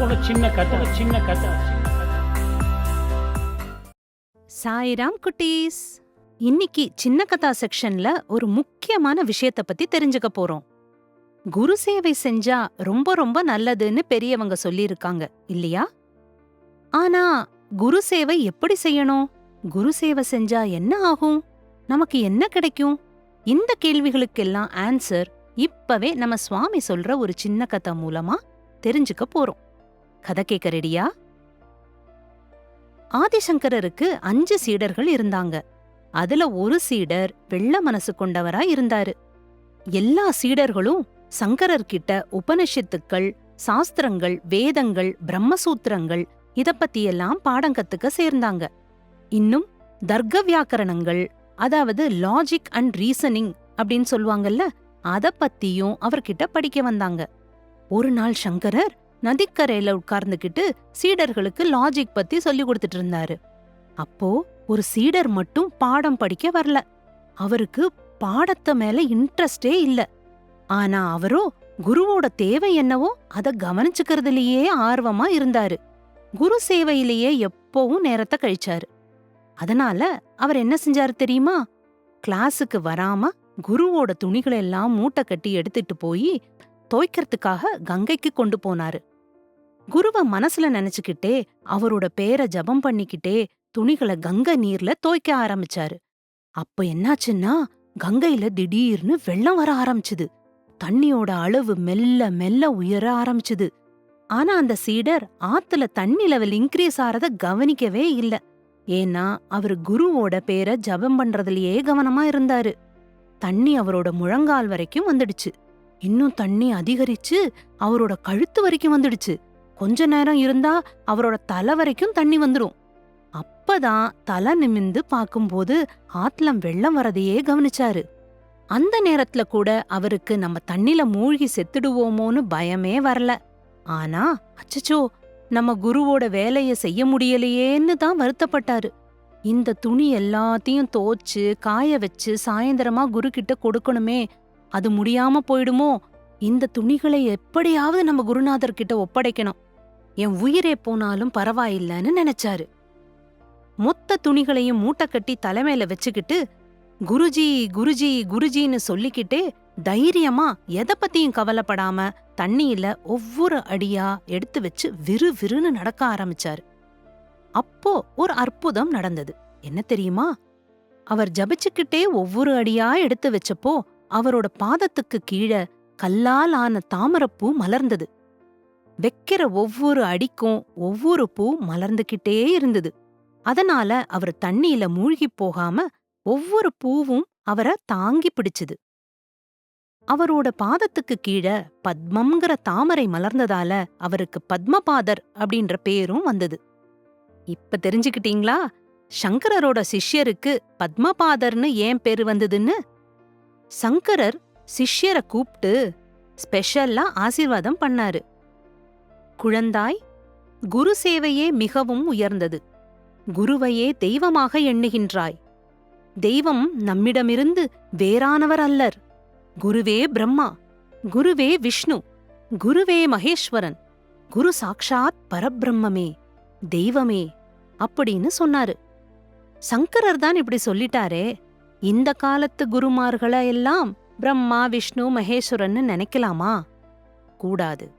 ஒரு சின்ன கதை. சின்ன கதை. சாய்ராம் குட்டீஸ். இன்னைக்கு சின்ன கதா செக்ஷன்ல ஒரு முக்கியமான விஷயத்த பத்தி தெரிஞ்சுக்க போறோம். குரு சேவை செஞ்சா ரொம்ப ரொம்ப நல்லதுன்னு பெரியவங்க சொல்லியிருக்காங்க இல்லையா? ஆனா குரு சேவை எப்படி செய்யணும்? குரு சேவை செஞ்சா என்ன ஆகும்? நமக்கு என்ன கிடைக்கும்? இந்த கேள்விகளுக்கெல்லாம் ஆன்சர் இப்பவே நம்ம சுவாமி சொல்ற ஒரு சின்ன கதை மூலமா தெரிஞ்சுக்க போறோம். கதை கேட்க ரெடியா ஆதிசங்கரருக்கு அஞ்சு சீடர்கள் இருந்தாங்க. அதுல ஒரு சீடர் வெள்ள மனசு கொண்டவரா இருந்தாரு. எல்லா சீடர்களும் சங்கரர்கிட்ட உபனிஷத்துக்கள் சாஸ்திரங்கள் வேதங்கள் பிரம்மசூத்திரங்கள் இத பத்தியெல்லாம் பாடம் கத்துக்க சேர்ந்தாங்க. இன்னும் தர்க்க வியாக்கரணங்கள் அதாவது லாஜிக் அண்ட் ரீசனிங் அப்படின்னு சொல்லுவாங்கல்ல அத பத்தியும் அவர்கிட்ட படிக்க வந்தாங்க. ஒரு நாள் சங்கரர் நதிக்கரையில உட்கார்ந்துகிட்டு சீடர்களுக்கு லாஜிக் பத்தி சொல்லி கொடுத்துட்டு இருந்தாரு. அப்போ ஒரு சீடர் மட்டும் பாடம் படிக்க வரல. அவருக்கு பாடத்த மேல இன்ட்ரெஸ்டே இல்ல. ஆனா அவரோ குருவோட தேவை என்னவோ அத கவனிச்சுக்கிறதுலயே ஆர்வமா இருந்தாரு. குரு சேவையிலேயே எப்பவும் நேரத்தை கழிச்சாரு. அதனால அவர் என்ன செஞ்சாரு தெரியுமா? கிளாஸுக்கு வராம குருவோட துணிகளெல்லாம் மூட்டை கட்டி எடுத்துட்டு போய் துவைக்கிறதுக்காக கங்கைக்கு கொண்டு போனாரு. குருவ மனசுல நினைச்சுக்கிட்டே அவரோட பேரை ஜபம் பண்ணிக்கிட்டே துணிகளை கங்கை நீர்ல தோய்க்க ஆரம்பிச்சாரு. அப்ப என்னாச்சுன்னா கங்கையில திடீர்னு வெள்ளம் வர ஆரம்பிச்சுது. தண்ணியோட அளவு மெல்ல மெல்ல உயர ஆரம்பிச்சுது. ஆனா அந்த சீடர் ஆத்துல தண்ணி லெவல் இன்க்ரீஸ் ஆறத கவனிக்கவே இல்ல. ஏன்னா அவர் குருவோட பேரை ஜபம் பண்றதுலயே கவனமா இருந்தாரு. தண்ணி அவரோட முழங்கால் வரைக்கும் வந்துடுச்சு. இன்னும் தண்ணி அதிகரிச்சு அவரோட கழுத்து வரைக்கும் வந்துடுச்சு. கொஞ்ச நேரம் இருந்தா அவரோட தலை வரைக்கும் தண்ணி வந்துரும். அப்பதான் தலை நிமிந்து பார்க்கும்போது ஆத்லம் வெள்ளம் வரதையே கவனிச்சாரு. அந்த நேரத்துல கூட அவருக்கு நம்ம தண்ணில மூழ்கி செத்துடுவோமோன்னு பயமே வரல. ஆனா அச்சச்சோ நம்ம குருவோட வேலைய செய்ய முடியலையேன்னு தான் வருத்தப்பட்டாரு. இந்த துணி எல்லாத்தையும் தோச்சு காய வச்சு சாயந்தரமா குரு கிட்ட கொடுக்கணுமே அது முடியாம போயிடுமோ? இந்த துணிகளை எப்படியாவது நம்ம குருநாதர் கிட்ட ஒப்படைக்கணும். என் உயிரே போனாலும் பரவாயில்லன்னு நினைச்சாரு. மொத்த துணிகளையும் மூட்டை கட்டி தலைமையில வச்சுக்கிட்டு குருஜி குருஜி குருஜின்னு சொல்லிக்கிட்டே தைரியமா எதை பத்தியும் கவலைப்படாம தண்ணியில ஒவ்வொரு அடியா எடுத்து வச்சு விறு விறுன்னு நடக்க ஆரம்பிச்சாரு. அப்போ ஒரு அற்புதம் நடந்தது. என்ன தெரியுமா? அவர் ஜபிச்சுக்கிட்டே ஒவ்வொரு அடியா எடுத்து வச்சப்போ அவரோட பாதத்துக்கு கீழே கல்லால் ஆன தாமரப்பூ மலர்ந்தது. வைக்கிற ஒவ்வொரு அடிக்கும் ஒவ்வொரு பூ மலர்ந்துகிட்டே இருந்தது. அதனால அவர் தண்ணியில மூழ்கிப் போகாம ஒவ்வொரு பூவும் அவரை தாங்கி பிடிச்சுது. அவரோட பாதத்துக்கு கீழே பத்மம்ங்கிற தாமரை மலர்ந்ததால அவருக்கு பத்மபாதர் அப்படின்ற பேரும் வந்தது. இப்ப தெரிஞ்சுக்கிட்டீங்களா? சங்கரரோட சிஷ்யருக்கு பத்மபாதர்னு ஏன் பேரு வந்ததுன்னு? சங்கரர் சிஷ்யரை கூப்பிட்டு ஸ்பெஷல்லா ஆசீர்வாதம் பண்ணாரு. குழந்தாய் குரு சேவையே மிகவும் உயர்ந்தது. குருவையே தெய்வமாக எண்ணுகின்றாய். தெய்வம் நம்மிடமிருந்து வேறானவர் அல்லர். குருவே பிரம்மா குருவே விஷ்ணு குருவே மகேஸ்வரன் குரு சாக்ஷாத் பரபிரம்மமே தெய்வமே அப்படின்னு சொன்னாரு. சங்கரர் தான் இப்படி சொல்லிட்டாரே இந்த காலத்து குருமார்களை எல்லாம் பிரம்மா விஷ்ணு மகேஸ்வரன்னு நினைக்கலாமா? கூடாது.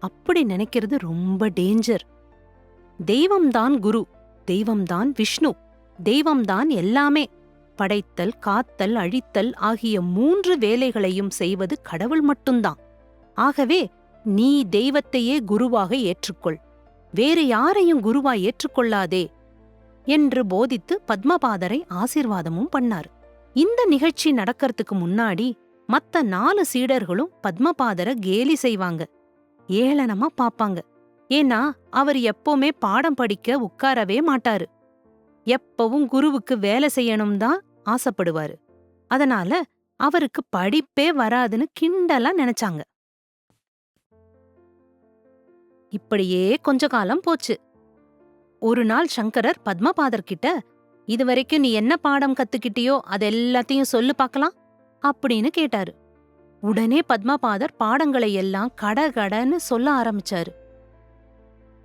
அப்படி நினைக்கிறது ரொம்ப டேஞ்சர் தெய்வம்தான் குரு தெய்வம்தான் விஷ்ணு தெய்வம்தான் எல்லாமே. படைத்தல் காத்தல் அழித்தல் ஆகிய மூன்று வேலைகளையும் செய்வது கடவுள் மட்டும்தான். ஆகவே நீ தெய்வத்தையே குருவாக ஏற்றுக்கொள். வேறு யாரையும் குருவா ஏற்றுக்கொள்ளாதே என்று போதித்து பத்மபாதரை ஆசீர்வாதமும் பண்ணார். இந்த நிகழ்ச்சி நடக்கறதுக்கு முன்னாடி மத்த நாலு சீடர்களும் பத்மபாதரை கேலி செய்வாங்க. ஏளனமா பாப்பாங்க. ஏன்னா அவர் எப்பவுமே பாடம் படிக்க உட்காரவே மாட்டாரு. எப்பவும் குருவுக்கு வேலை செய்யணும் தான் ஆசைப்படுவாரு. அதனால அவருக்கு படிப்பே வராதுன்னு கிண்டலா நினைச்சாங்க. இப்படியே கொஞ்ச காலம் போச்சு. ஒரு நாள் சங்கரர் பத்மபாதர் கிட்ட இதுவரைக்கும் நீ என்ன பாடம் கத்துக்கிட்டியோ அது எல்லாத்தையும் சொல்லு பார்க்கலாம் அப்படின்னு கேட்டாரு. உடனே பத்மபாதர் பாடங்களை எல்லாம் கடகடன்னு சொல்ல ஆரம்பிச்சாரு.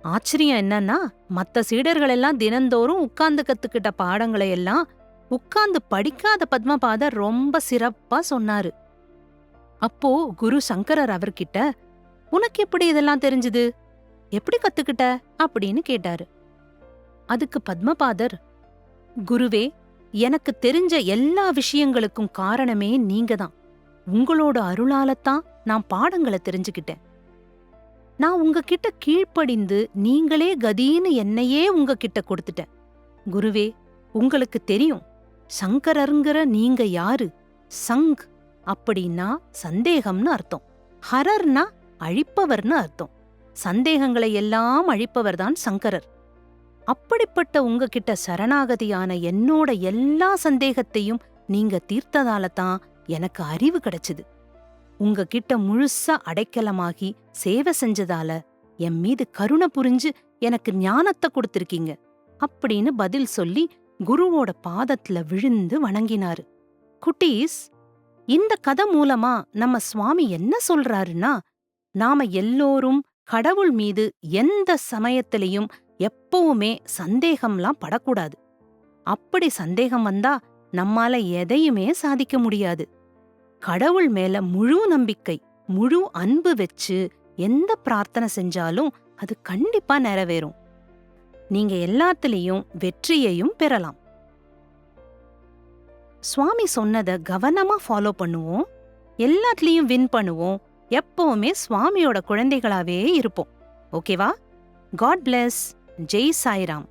ஆச்சரியம் என்னன்னா மத்த சீடர்கள் எல்லாம் தினந்தோறும் உட்கார்ந்து கத்துக்கிட்ட பாடங்களை எல்லாம் உட்கார்ந்து படிக்காத பத்மபாதர் ரொம்ப சிறப்பா சொன்னாரு. அப்போ குரு சங்கரர் அவர்கிட்ட உனக்கு எப்படி இதெல்லாம் தெரிஞ்சது? எப்படி கத்துக்கிட்ட? அப்படின்னு கேட்டாரு. அதுக்கு பத்மபாதர் குருவே எனக்கு தெரிஞ்ச எல்லா விஷயங்களுக்கும் காரணமே நீங்க தான் உங்களோட அருளாலத்தான் நான் பாடங்களை தெரிஞ்சுக்கிட்டேன். நான் உங்ககிட்ட கீழ்ப்படிந்து நீங்களே கதின்னு என்னையே உங்ககிட்ட கொடுத்துட்டேன். குருவே உங்களுக்கு தெரியும் சங்கரருங்கிற நீங்க யாரு? சங் அப்படின்னா சந்தேகம்னு அர்த்தம். ஹரர்னா அழிப்பவர்னு அர்த்தம். சந்தேகங்களை எல்லாம் அழிப்பவர்தான் சங்கரர். அப்படிப்பட்ட உங்ககிட்ட சரணாகதியான என்னோட எல்லா சந்தேகத்தையும் நீங்க தீர்த்ததால தான் எனக்கு அறிவு கிடைச்சது. உங்ககிட்ட முழுசா அடைக்கலமாகி சேவை செஞ்சதால என் மீது கருணை புரிஞ்சு எனக்கு ஞானத்தை கொடுத்திருக்கீங்க. அப்படின்னு பதில் சொல்லி குருவோட பாதத்துல விழுந்து வணங்கினாரு. குட்டீஸ் இந்த கதை மூலமா நம்ம சுவாமி என்ன சொல்றாருன்னா நாம எல்லோரும் கடவுள் மீது எந்த சமயத்திலையும் எப்பவுமே சந்தேகம்லாம் படக்கூடாது. அப்படி சந்தேகம் வந்தா நம்மால எதையுமே சாதிக்க முடியாது. கடவுள் மேல முழு நம்பிக்கை முழு அன்பு வச்சு எந்த பிரார்த்தனை செஞ்சாலும் அது கண்டிப்பா நிறைவேறும். நீங்க எல்லாத்துலயும் வெற்றியையும் பெறலாம். சுவாமி சொன்னத கவனமா ஃபாலோ பண்ணுவோம். எல்லாத்துலேயும் வின் பண்ணுவோம். எப்பவுமே சுவாமியோட குழந்தைகளாவே இருப்போம். ஓகேவா காட் பிளஸ் ஜெய் சாய்ராம்.